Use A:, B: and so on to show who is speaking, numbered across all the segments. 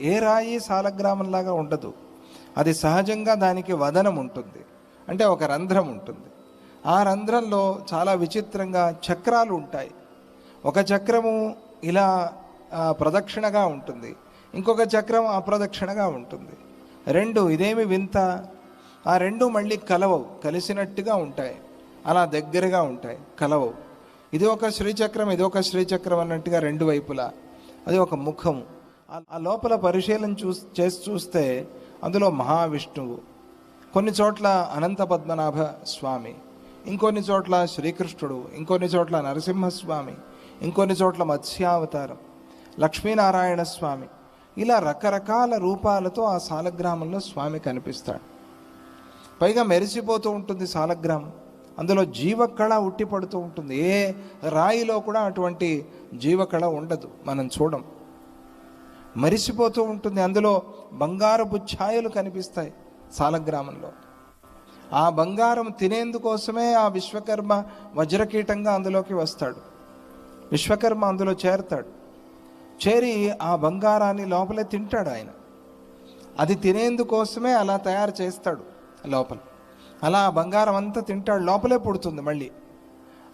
A: ఏ రాయి సాలగ్రామంలాగా ఉండదు. అది సహజంగా దానికి వదనం ఉంటుంది. అంటే ఒక రంధ్రం ఉంటుంది. ఆ రంధ్రంలో చాలా విచిత్రంగా చక్రాలు ఉంటాయి. ఒక చక్రము ఇలా ప్రదక్షిణగా ఉంటుంది. ఇంకొక చక్రం అప్రదక్షిణగా ఉంటుంది. రెండు ఇదేమి వింత? ఆ రెండు మళ్ళీ కలవవు. కలిసినట్టుగా ఉంటాయి. అలా దగ్గరగా ఉంటాయి. కలవవు. ఇది ఒక శ్రీచక్రం ఇది ఒక శ్రీచక్రం అన్నట్టుగా రెండు వైపులా. అది ఒక ముఖము. ఆ లోపల పరిశీలన చూ చేసి చూస్తే అందులో మహావిష్ణువు కొన్ని చోట్ల అనంత పద్మనాభ స్వామి ఇంకొన్ని చోట్ల శ్రీకృష్ణుడు ఇంకొన్ని చోట్ల నరసింహస్వామి ఇంకొన్ని చోట్ల మత్స్యావతారం లక్ష్మీనారాయణ స్వామి ఇలా రకరకాల రూపాలతో ఆ సాలగ్రామంలో స్వామి కనిపిస్తాడు. పైగా మెరిసిపోతూ ఉంటుంది సాలగ్రామం. అందులో జీవకళ ఉట్టిపడుతూ ఉంటుంది. ఏ రాయిలో కూడా అటువంటి జీవకళ ఉండదు. మనం చూడం. మరిసిపోతూ ఉంటుంది. అందులో బంగారపు ఛాయలు కనిపిస్తాయి సాలగ్రామంలో. ఆ బంగారం తినేందుకోసమే ఆ విశ్వకర్మ వజ్రకీటంగా అందులోకి వస్తాడు. విశ్వకర్మ అందులో చేరతాడు. చేరి ఆ బంగారాన్ని లోపలే తింటాడు ఆయన. అది తినేందుకోసమే అలా తయారు చేస్తాడు లోపల. అలా ఆ బంగారం అంతా తింటాడు. లోపలే పుడుతుంది మళ్ళీ.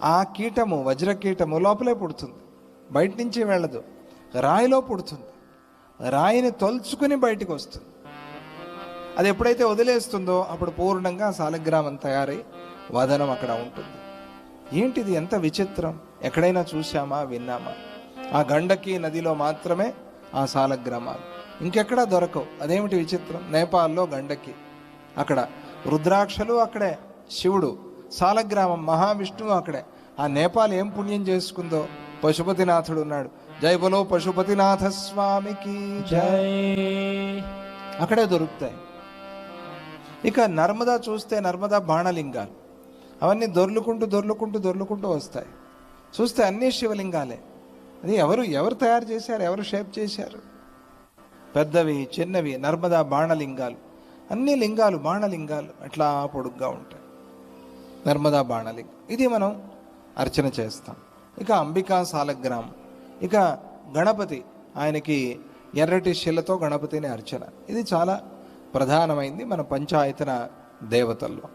A: ఆ కీటము వజ్రకీటము లోపలే పుడుతుంది. బయట నుంచి వెళ్ళదు. రాయిలో పుడుతుంది. రాయిని తొలుచుకుని బయటకు వస్తుంది. అది ఎప్పుడైతే వదిలేస్తుందో అప్పుడు పూర్ణంగా సాలగ్రామం తయారై వదనం అక్కడ ఉంటుంది. ఏంటిది ఎంత విచిత్రం? ఎక్కడైనా చూసామా విన్నామా? ఆ గండకి నదిలో మాత్రమే ఆ సాలగ్రామాలు. ఇంకెక్కడా దొరకవు. అదేమిటి విచిత్రం? నేపాల్లో గండకి. అక్కడ రుద్రాక్షలు అక్కడే శివుడు సాలగ్రామం మహావిష్ణువు అక్కడే. ఆ నేపాల్ ఏం పుణ్యం చేసుకుందో? పశుపతినాథుడు ఉన్నాడు. జై బలో పశుపతినాథ స్వామికి. జై. అక్కడే దొరుకుతాయి. ఇక నర్మదా చూస్తే నర్మదా బాణలింగాలు. అవన్నీ దొర్లుకుంటూ దొర్లుకుంటూ దొర్లుకుంటూ వస్తాయి. చూస్తే అన్నీ శివలింగాలే. అది ఎవరు ఎవరు తయారు చేశారు ఎవరు షేప్ చేశారు? పెద్దవి చిన్నవి నర్మదా బాణలింగాలు. అన్ని లింగాలు బాణలింగాలు అట్లా పొడుగ్గా ఉంటాయి. నర్మదా బాణలింగం. ఇది మనం అర్చన చేస్తాం. ఇక అంబికా సాలగ్రామం. ఇక గణపతి ఆయనకి ఎర్రటి శిలతో గణపతిని అర్చన. ఇది చాలా ప్రధానమైంది మన పంచాయతన దేవతల్లో.